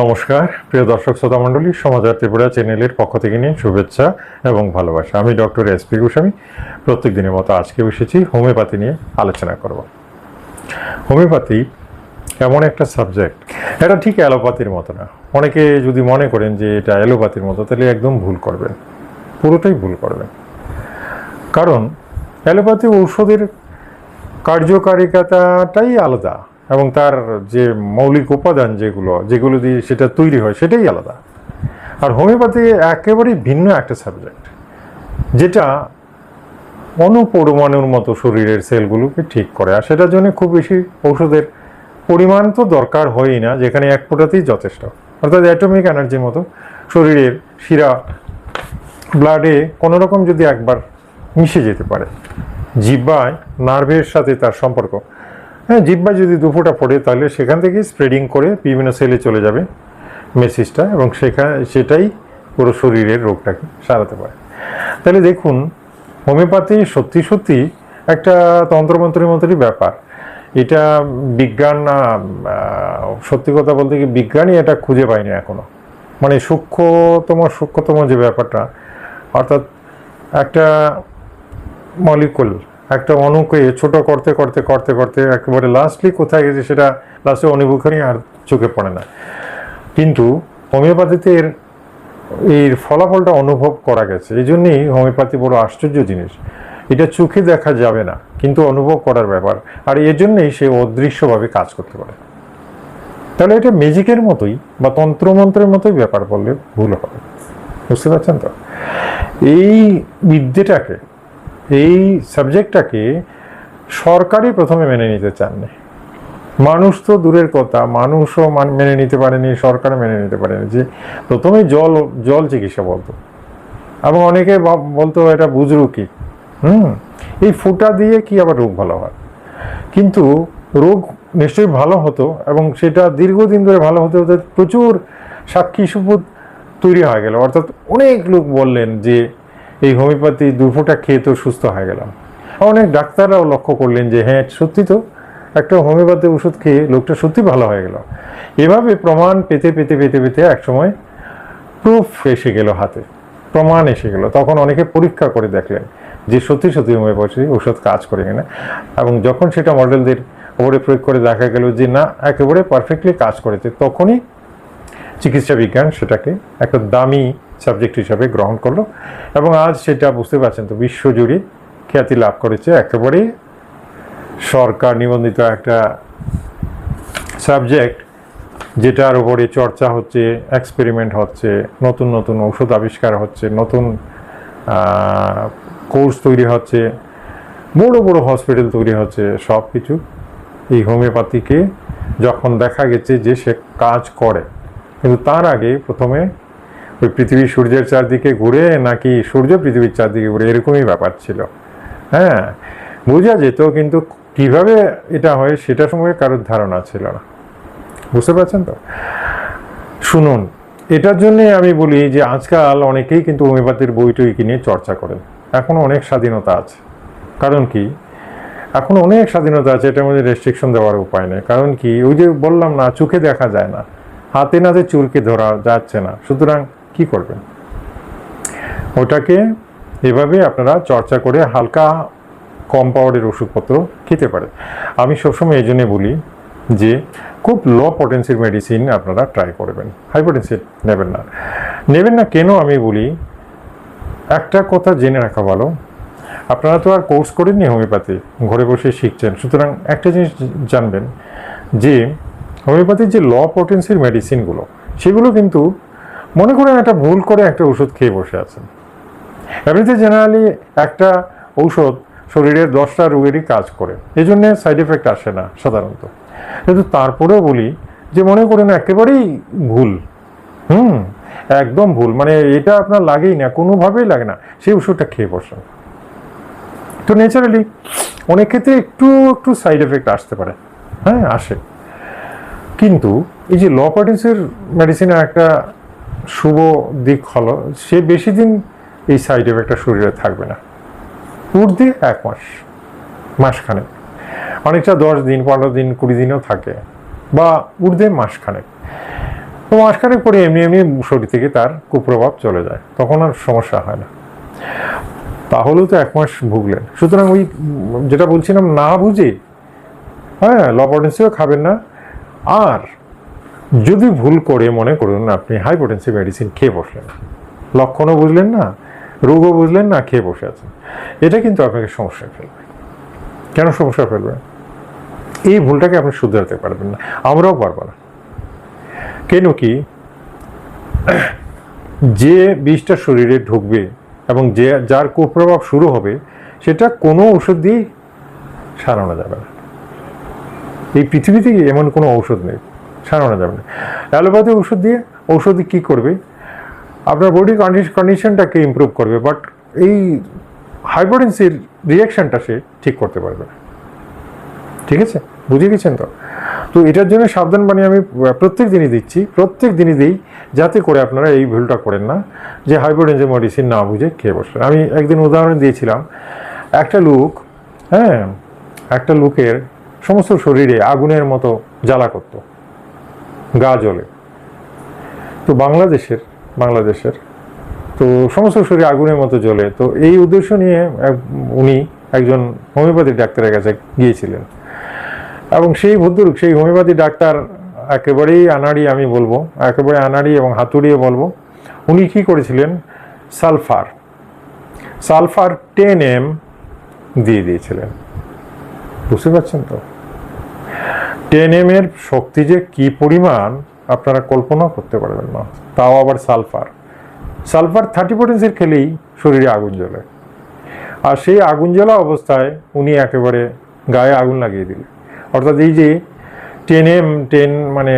নমস্কার, প্রিয় দর্শক শ্রোতা মণ্ডলী সমাচার ত্রিপুরা চ্যানেলের পক্ষ থেকে নিয়ে শুভেচ্ছা এবং ভালোবাসা। আমি ডক্টর এস পি গোস্বামী। প্রত্যেক দিনের মতো আজকে এসেছি হোমিওপ্যাথি নিয়ে আলোচনা করব। হোমিওপ্যাথি এমন একটা সাবজেক্ট, এটা ঠিক অ্যালোপ্যাথির মতো না। অনেকে যদি মনে করেন যে এটা অ্যালোপ্যাথির মতো, তাহলে একদম ভুল করবেন। পুরোটাই ভুল করবেন। কারণ অ্যালোপ্যাথি ঔষধের কার্যকারিতাটাই আলাদা। এবং তার যে মৌলিক উপাদান যেগুলো যেগুলো দিয়ে সেটা তৈরি হয়, সেটাই আলাদা। আর হোমিওপ্যাথি একেবারেই ভিন্ন একটা সাবজেক্ট, যেটা অনুপরমাণুর মতো শরীরের সেলগুলোকে ঠিক করে। আর সেটার জন্য খুব বেশি ঔষধের পরিমাণ তো দরকার হয়ই না, যেখানে এক ফোঁটাতেই যথেষ্ট। অর্থাৎ অ্যাটমিক এনার্জির মতো শরীরের শিরা, ব্লাডে কোনো রকম যদি একবার মিশে যেতে পারে জিব্বায় নার্ভের সাথে তার সম্পর্ক হ্যাঁ জিব্বায় যদি দুফোটা পড়ে তাহলে সেখান থেকে স্প্রেডিং করে বিভিন্ন সেলে চলে যাবে মেসেজটা এবং সেখানে সেটাই পুরো শরীরের রোগটাকে সারাতে পারে। তাহলে দেখুন, হোমিওপ্যাথি সত্যি সত্যি একটা তন্ত্রমন্ত্রের মতোই ব্যাপার। এটা বিজ্ঞান সত্যি কথা বলতে কি বিজ্ঞানই এটা খুঁজে পায়নি এখনও। মানে সূক্ষ্মতম সূক্ষ্মতম যে ব্যাপারটা, অর্থাৎ একটা মলিকুল একটা অণুকে ছোট করতে করতে করতে করতে একেবারে লাস্টলি কোথায় গেছে সেটা লাস্টে অনুভূখনই আর চোখে পড়ে না। কিন্তু হোমিওপ্যাথিতে এর এর ফলাফলটা অনুভব করা গেছে। এই জন্যেই হোমিওপ্যাথি বড় আশ্চর্য জিনিস। এটা চোখে দেখা যাবে না, কিন্তু অনুভব করার ব্যাপার। আর এর জন্যই সে অদৃশ্যভাবে কাজ করতে পারে। তাহলে এটা ম্যাজিকের মতোই বা তন্ত্রমন্ত্রের মতোই ব্যাপার বললে ভুল হবে। বুঝতে পারছেন তো? এই বিদ্যেটাকে এই সাবজেক্টটাকে সরকারই প্রথমে মেনে নিতে চাননি। মানুষ তো দূরের কথা, মানুষও মেনে নিতে পারেনি সরকার মেনে নিতে পারেনি। যে প্রথমে জল জল চিকিৎসা বলতো। এবং অনেকে বলতো এটা বুজরুকি। হুম? এই ফুটা দিয়ে কি আবার রোগ ভালো হয়? কিন্তু রোগ নিশ্চয়ই ভালো হতো এবং সেটা দীর্ঘদিন ধরে ভালো হতে হতে প্রচুর সাক্ষী সুপুত তৈরি হয়ে গেল। অর্থাৎ অনেক লোক বললেন যে এই হোমিওপ্যাথি দুফোটা খেয়ে তো সুস্থ হয়ে গেলাম। অনেক ডাক্তাররাও লক্ষ্য করলেন যে হ্যাঁ সত্যি তো একটা হোমিওপ্যাথি ওষুধ খেয়ে লোকটা সত্যি ভালো হয়ে গেল। এভাবে প্রমাণ পেতে পেতে পেতে পেতে একসময় প্রুফ এসে গেল হাতে। প্রমাণ এসে গেল। তখন অনেকে পরীক্ষা করে দেখলেন যে, সত্যি সত্যি হোমিওপ্যাথি ওষুধ কাজ করে কিনা। এবং যখন সেটা মডেলদের ওপরে প্রয়োগ করে দেখা গেল যে, না, একেবারে পারফেক্টলি কাজ করেছে, তখনই চিকিৎসা বিজ্ঞান সেটাকে একটা দামি সাবজেক্ট হিসাবে গ্রহণ করল এবং আজ সেটা বুঝতে পারছেন তো বিশ্বজুড়ে খ্যাতি লাভ করেছে একেবারে সরকার নিবন্ধিত একটা সাবজেক্ট যেটার উপরে চর্চা হচ্ছে এক্সপেরিমেন্ট হচ্ছে, নতুন নতুন ঔষধ আবিষ্কার হচ্ছে, নতুন কোর্স তৈরি হচ্ছে, বড় বড় হসপিটাল তৈরি হচ্ছে সব কিছু এই হোমিওপ্যাথিকে যখন দেখা গেছে যে সে কাজ করে, কিন্তু তার আগে প্রথমে ওই পৃথিবী সূর্যের চারদিকে ঘুরে নাকি সূর্য পৃথিবীর চারদিকে ঘুরে? এরকমই ব্যাপার ছিল। হ্যাঁ বোঝা যেত কিন্তু কীভাবে এটা হয় সেটা সম্পর্কে কারোর ধারণা ছিল না। বুঝতে পারছেন তো? শুনুন, এটার জন্যে আমি বলি যে আজকাল অনেকেই কিন্তু হোমিওপ্যাথির বই টই কিনে চর্চা করেন। এখনও অনেক স্বাধীনতা আছে। কারণ কি? এখন অনেক স্বাধীনতা আছে, এটার মধ্যে রেস্ট্রিকশন দেওয়ার উপায় নেই। কারণ কি? ওই যে বললাম না, চোখে দেখা যায় না। হাতে নাতে চুরকে ধরা যাচ্ছে না। সুতরাং কি করবেন? ওটাকে এভাবে আপনারা চর্চা করে হালকা কম পাওয়ারের ওষুধপত্র খেতে পারে আমি সবসময় এই জন্যে বলি যে, খুব লো পটেন্সির মেডিসিন আপনারা ট্রাই করবেন। হাই পটেন্সি নেবেন না। নেবেন না কেন আমি বলি, একটা কথা জেনে রাখা ভালো। আপনারা তো আর কোর্স করেননি হোমিওপ্যাথি, ঘরে বসে শিখছেন। সুতরাং একটা জিনিস জানবেন যে, হোমিওপ্যাথির যে ল পটেন্সির মেডিসিনগুলো সেগুলো কিন্তু মনে করেন একটা ভুল করে একটা ওষুধ খেয়ে বসে আছেন। এমনিতে জেনারেলি একটা ঔষধ শরীরের দশটা রোগেরই কাজ করে। এই জন্যে সাইড এফেক্ট আসে না সাধারণত। কিন্তু তারপরেও বলি যে মনে করেন একেবারেই ভুল। হুম, একদম ভুল। মানে এটা আপনার লাগেই না, কোনোভাবেই লাগে না। সেই ওষুধটা খেয়ে বসেন। তো ন্যাচারালি অনেক ক্ষেত্রে একটু একটু সাইড এফেক্ট আসতে পারে। হ্যাঁ আসে। কিন্তু এই যে ল মেডিসিনের একটা শুভ দিক হলো, সে বেশি দিন এই সাইড এফেক্টটা শরীরে থাকবে না। ঊর্ধ্বে এক মাস, মাসখানেক। অনেকটা দশ দিন, পনেরো দিন, কুড়ি দিনও থাকে, বা ঊর্ধ্বে মাসখানেক। তো মাসখানেক পরে এমনি এমনি শরীর থেকে তার কুপ্রভাব চলে যায়, তখন আর সমস্যা হয় না। তাহলেও তো এক মাস ভুগলেন। সুতরাং ওই যেটা বলছিলাম না বুঝে হ্যাঁ লপটেন্সিও খাবেন না। আর যদি ভুল করে মনে করুন, আপনি হাইপোটেন্সি মেডিসিন খেয়ে বসলেন। লক্ষণও বুঝলেন না, রোগও বুঝলেন না, খেয়ে বসে আছেন। এটা কিন্তু আপনাকে সমস্যায় ফেলবে। কেন সমস্যা ফেলবে? এই ভুলটাকে আপনি শুধরাতে পারবেন না। আমরাও পারব না। কেন কি? যে বিষটা শরীরে ঢুকবে এবং যে, যার কুপ্রভাব শুরু হবে, সেটা কোনো ওষুধ দিয়েই সারানো যাবে না। এই পৃথিবীতে এমন কোনো ঔষধ নেই? সারানো যাবে না। অ্যালোপ্যাথি ওষুধ দিয়ে ঔষধ কি করবে? আপনার বডি কন্ডিশনটাকে ইম্প্রুভ করবে বাট এই হাইপোটেন্সির রিয়াকশনটা সে ঠিক করতে পারবে না। ঠিক আছে? বুঝে গেছেন তো? তো এটার জন্য সাবধান বাণী আমি প্রত্যেক দিনই দিচ্ছি। প্রত্যেক দিনই দিই, যাতে করে আপনারা এই ভুলটা করেন না, যে হাইপোটেন্সিভ মেডিসিন না বুঝে খেয়ে বসলেন। আমি একদিন উদাহরণ দিয়েছিলাম, একটা লোক হ্যাঁ একটা লোকের সমস্ত শরীরে আগুনের মতো জ্বালা করতো। গা জ্বলে। তো বাংলাদেশের বাংলাদেশের, তো সমস্ত শরীর আগুনের মতো জ্বলে। তো এই উদ্দেশ্য নিয়ে উনি একজন হোমিওপ্যাথি ডাক্তারের কাছে গিয়েছিলেন। এবং সেই ভদ্রলোক, সেই হোমিওপ্যাথি ডাক্তার একেবারেই আনাড়ি আমি বলব, একেবারে আনাড়ি এবং হাতুড়িয়ে বলব। উনি কি করেছিলেন? সালফার সালফার টেন এম দিয়ে দিয়েছিলেন। বুঝতে পারছেন তো? টেন এম এর শক্তি যে কি পরিমাণ, আপনারা কল্পনা করতে পারবেন না। তাও আবার সালফার। সালফার থার্টি পোটেন্সের খেলেই শরীরে আগুন জ্বলে। আর সেই আগুন জ্বলা অবস্থায় উনি একেবারে গায়ে আগুন লাগিয়ে দিলেন। অর্থাৎ এই যে টেন এম টেন মানে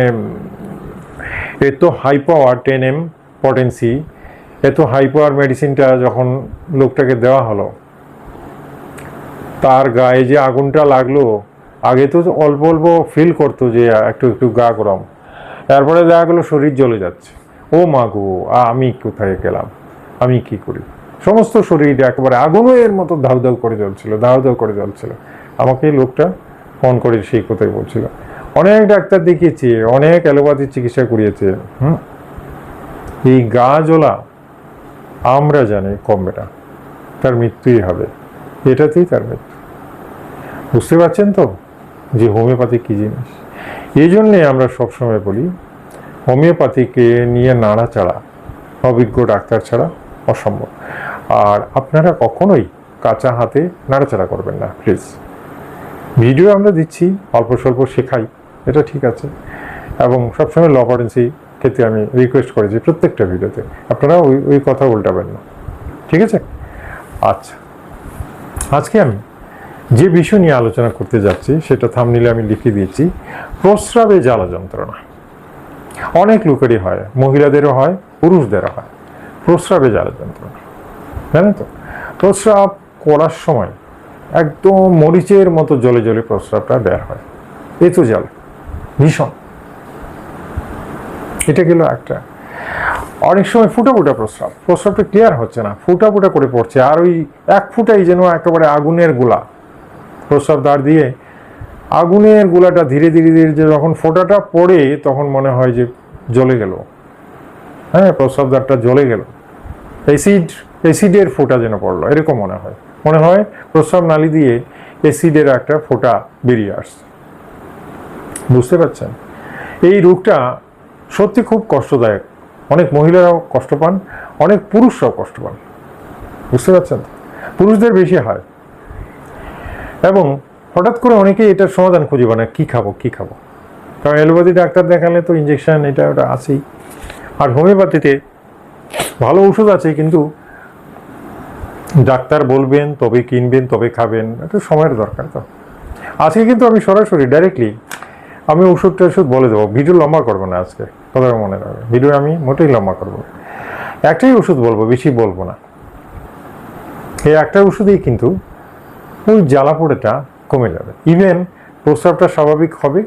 এত high power ten M potency এত হাই পাওয়ার মেডিসিনটা যখন লোকটাকে দেওয়া হলো, তার গায়ে যে আগুনটা লাগল আগে তো অল্প অল্প ফিল করতো যে, একটু একটু গা গরম। তারপরে দেখা গেলো শরীর জ্বলে যাচ্ছে। ও মা গো আমি কোথায় গেলাম? আমি কি করি? সমস্ত শরীর একেবারে আগুনের মতো ধাউ ধাউ করে জ্বলছিল, ধাউ ধাউ করে জ্বলছিল। আমাকে লোকটা ফোন করে সেই কথাই বলছিল। অনেক ডাক্তার দেখিয়েছে, অনেক অ্যালোপ্যাথির চিকিৎসা করিয়েছে। হুম? এই গা জ্বলা আমরা জানি কমবে না। তার মৃত্যুই হবে। এটাতেই তার মৃত্যু। বুঝতে পারছেন তো? যে হোমিওপ্যাথি কী জিনিস? এই জন্যে আমরা সবসময় বলি, হোমিওপ্যাথিকে নিয়ে নাড়াচাড়া, অভিজ্ঞ ডাক্তার ছাড়া অসম্ভব। আর আপনারা কখনোই কাঁচা হাতে নাড়াচাড়া করবেন না প্লিজ ভিডিও আমরা দিচ্ছি, অল্প স্বল্প শেখাই, এটা ঠিক আছে। এবং সবসময় ল পটেন্সি ক্ষেত্রে আমি রিকোয়েস্ট করেছি প্রত্যেকটা ভিডিওতে আপনারা ওই ওই কথা উল্টাবেন না। ঠিক আছে? আচ্ছা। আজকে আমি যে বিষয় নিয়ে আলোচনা করতে যাচ্ছি, সেটা থামনিলে আমি লিখে দিয়েছি, প্রস্রাবে জ্বালা যন্ত্রণা। অনেক লোকেরই হয়, মহিলাদেরও হয়, পুরুষদেরও হয়, প্রস্রাবে জ্বালা যন্ত্রণা। জানেন তো? প্রস্রাব করার সময় একদম মরিচের মতো জলে জলে প্রস্রাবটা বের হয়। এ তো জল ভীষণ। এটা গেল একটা। অনেক সময় ফুটা ফুটা প্রস্রাব, প্রস্রাবটা ক্লিয়ার হচ্ছে না, ফুটা ফুটা করে পড়ছে, আর ওই এক ফুটাই যেন একেবারে আগুনের গোলা। প্রস্রাব দাঁড় দিয়ে আগুনের গোলাটা ধীরে ধীরে ধীরে যে যখন ফোঁটাটা পড়ে তখন মনে হয় যে জ্বলে গেল। হ্যাঁ প্রস্রাব দ্বারটা জ্বলে গেল। অ্যাসিড, অ্যাসিডের ফোঁটা যেন পড়ল, এরকম মনে হয়। মনে হয় প্রস্রাব নালী দিয়ে অ্যাসিডের একটা ফোঁটা বেরিয়ে আসছে। বুঝতে পারছেন? এই রোগটা সত্যি খুব কষ্টদায়ক। অনেক মহিলারাও কষ্ট পান, অনেক পুরুষরাও কষ্ট পান। বুঝতে পারছেন? পুরুষদের বেশি হয়। এবং হঠাৎ করে অনেকেই এটার সমাধান খুঁজে পায় না, কী খাব কী খাব? কারণ অ্যালোপ্যাথি ডাক্তার দেখালে তো ইঞ্জেকশন এটা ওটা আছেই। আর হোমিওপ্যাথিতে ভালো ওষুধ আছে, কিন্তু ডাক্তার বলবেন, তবে কিনবেন, তবে খাবেন একটু সময়ের দরকার তো। আজকে কিন্তু আমি সরাসরি ডাইরেক্টলি আমি ওষুধ টষুধ বলে দেবো। ভিডিও লম্বা করব না আজকে কথাটা মনে রাখবে ভিডিও আমি মোটেই লম্বা করব। একটাই ওষুধ বলব, বেশি বলব না। এই একটা ওষুধেই কিন্তু ওই জ্বালা পোড়াটা কমে যাবে। ইভেন প্রস্রাবটা স্বাভাবিক হবে,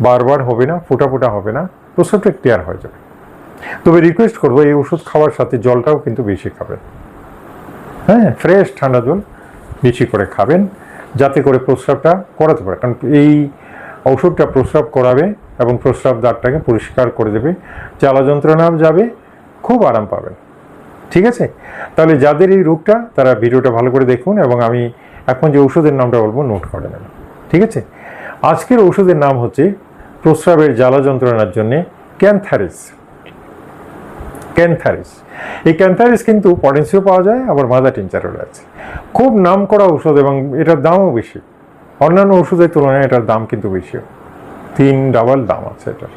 বারবার হবে না, ফোটা ফোটা হবে না, প্রস্রাবটা ক্লিয়ার হয়ে যাবে। তবে রিকোয়েস্ট করব, এই ওষুধ খাওয়ার সাথে জলটাও কিন্তু বেশি খাবেন। হ্যাঁ ফ্রেশ ঠান্ডা জল বেশি করে খাবেন, যাতে করে প্রস্রাবটা করাতে পারে। কারণ এই ওষুধটা প্রস্রাব করাবে এবং প্রস্রাব দ্বারটাকে পরিষ্কার করে দেবে, জ্বালা যন্ত্রণাও যাবে, খুব আরাম পাবেন। ঠিক আছে? তাহলে যাদের এই রোগটা, তারা ভিডিওটা ভালো করে দেখুন এবং আমি এখন যে ওষুধের নামটা বলব নোট করে নেবেন। ঠিক আছে? আজকের ওষুধের নাম হচ্ছে প্রস্রাবের জ্বালা যন্ত্রণার জন্যে ক্যানথারিস। ক্যানথারিস। এই ক্যানথারিস কিন্তু পটেন্সিও পাওয়া যায়, আবার মাদা টিনচারও রয়েছে। খুব নাম করা ওষুধ এবং এটার দামও বেশি। অন্যান্য ওষুধের তুলনায় এটার দাম কিন্তু বেশি। তিন ডাবল দাম আছে এটার।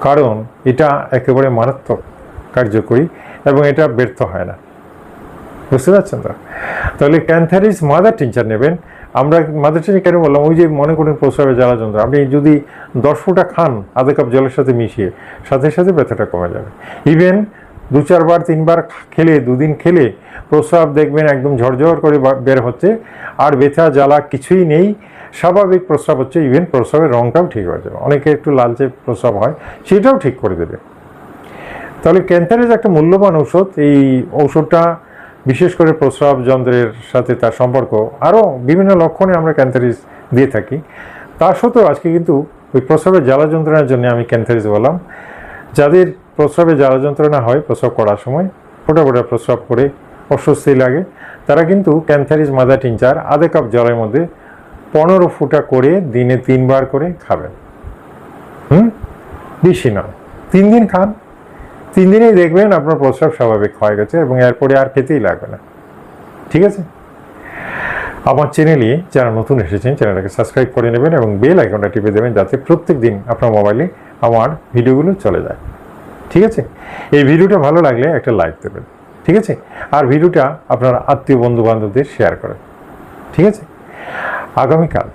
কারণ এটা একেবারে মারাত্মক কার্যকরী এবং এটা ব্যর্থ হয় না। বুঝতে পারছেন তো? তাহলে ক্যান্থারিস মাদার টিনচার নেবেন। আমরা মাদার টিনচার কেন বললাম? ওই যে মনে করেন প্রস্রাবে জ্বালা যন্ত্র আপনি যদি দশ ফুটা খান আধা কাপ জলের সাথে মিশিয়ে, সাথে সাথে ব্যথাটা কমে যাবে। ইভেন দু চারবার, তিনবার খেলে, দুদিন খেলে প্রস্রাব দেখবেন একদম ঝরঝর করে বের হচ্ছে। আর ব্যথা, জ্বালা কিছুই নেই। স্বাভাবিক প্রস্রাব হচ্ছে ইভেন প্রস্রাবের রঙটাও ঠিক হয়ে যাবে। অনেকে একটু লালচে প্রস্রাব হয়, সেটাও ঠিক করে দেবে। তাহলে ক্যান্সারের একটা মূল্যবান ঔষধ। এই ঔষধটা বিশেষ করে প্রস্রাব যন্ত্রের সাথে তার সম্পর্ক আরও বিভিন্ন লক্ষণে আমরা ক্যান্সারিস দিয়ে থাকি। তা সত্ত্বেও আজকে কিন্তু ওই প্রস্রাবের জ্বালা যন্ত্রণার জন্য আমি ক্যান্সারিস বললাম যাদের প্রস্রাবে জ্বালা যন্ত্রণা হয় প্রস্রাব করার সময়, ফোটা ফোটা প্রস্রাব করে অস্বস্তি লাগে। তারা কিন্তু ক্যান্সারিস মাদা টিনচার, আধা কাপ জলের মধ্যে পনেরো ফুটা করে দিনে তিনবার করে খাবেন। হুম? বেশি নয়। তিন দিন খান। তিন দিনেই দেখবেন আপনার প্রস্রাব স্বাভাবিক হয়ে গেছে এবং এরপরে আর খেতেই লাগবে না। ঠিক আছে? আমার চ্যানেলে যারা নতুন এসেছেন চ্যানেলটাকে সাবস্ক্রাইব করে নেবেন এবং বেল আইকনটা টিপে দেবেন যাতে প্রত্যেক দিন আপনার মোবাইলে আমার ভিডিওগুলো চলে যায়। ঠিক আছে? এই ভিডিওটা ভালো লাগলে একটা লাইক দেবেন। ঠিক আছে? আর ভিডিওটা আপনার আত্মীয় বন্ধু বান্ধবদের শেয়ার করেন। ঠিক আছে? আগামীকাল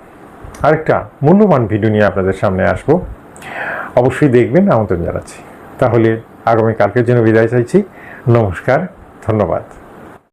আরেকটা মূল্যবান ভিডিও নিয়ে আপনাদের সামনে আসব। অবশ্যই দেখবেন আমন্ত্রণ জানাচ্ছি। তাহলে আগামীকালকের জন্য বিদায় চাইছি। নমস্কার ধন্যবাদ।